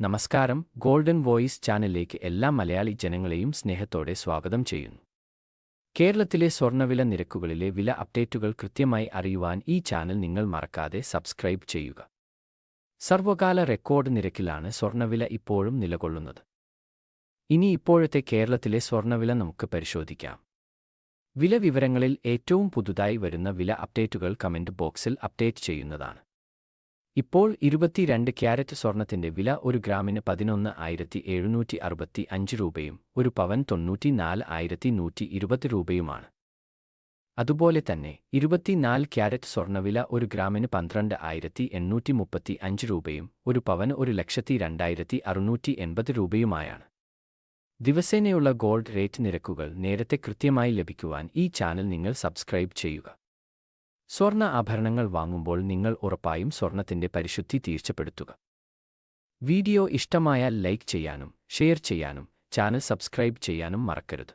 നമസ്കാരം. Golden voice ചാനലിലേക്ക് എല്ലാ മലയാളി ജനങ്ങളെയും സ്നേഹത്തോടെ സ്വാഗതം ചെയ്യുന്നു. കേരളത്തിലെ സ്വർണവില നിരക്കുകളിലെ വില അപ്ഡേറ്റുകൾ കൃത്യമായി അറിയുവാൻ ഈ ചാനൽ നിങ്ങൾ മറക്കാതെ സബ്സ്ക്രൈബ് ചെയ്യുക. സർവകാല റെക്കോർഡ് നിരക്കിലാണ് സ്വർണവില ഇപ്പോഴും നിലകൊള്ളുന്നത്. ഇനി ഇപ്പോഴത്തെ കേരളത്തിലെ സ്വർണവില നമുക്ക് പരിശോധിക്കാം. വില വിവരങ്ങളിൽ ഏറ്റവും പുതുതായി വരുന്ന വില അപ്ഡേറ്റുകൾ കമന്റ് ബോക്സിൽ അപ്ഡേറ്റ് ചെയ്യുന്നതാണ്. ഇപ്പോൾ ഇരുപത്തിരണ്ട് ക്യാരറ്റ് സ്വർണത്തിന്റെ വില ഒരു ഗ്രാമിന് പതിനൊന്ന് ആയിരത്തി എഴുന്നൂറ്റി അറുപത്തി അഞ്ച് രൂപയും ഒരു പവൻ തൊണ്ണൂറ്റിനാല് ആയിരത്തി നൂറ്റി ഇരുപത് രൂപയുമാണ്. അതുപോലെ തന്നെ ഇരുപത്തിനാല് ക്യാരറ്റ് സ്വർണവില ഒരു ഗ്രാമിന് പന്ത്രണ്ട് ആയിരത്തി എണ്ണൂറ്റി മുപ്പത്തി അഞ്ച് രൂപയും ഒരു പവന് ഒരു ലക്ഷത്തി രണ്ടായിരത്തി അറുന്നൂറ്റി എൺപത് രൂപയുമായാണ്. ദിവസേനയുള്ള ഗോൾഡ് റേറ്റ് നിരക്കുകൾ നേരത്തെ കൃത്യമായി ലഭിക്കുവാൻ ഈ ചാനൽ നിങ്ങൾ സബ്സ്ക്രൈബ് ചെയ്യുക. സ്വർണ ആഭരണങ്ങൾ വാങ്ങുമ്പോൾ നിങ്ങൾ ഉറപ്പായും സ്വർണത്തിന്റെ പരിശുദ്ധി തീർച്ചപ്പെടുത്തുക. വീഡിയോ ഇഷ്ടമായാൽ ലൈക്ക് ചെയ്യാനും ഷെയർ ചെയ്യാനും ചാനൽ സബ്സ്ക്രൈബ് ചെയ്യാനും മറക്കരുത്.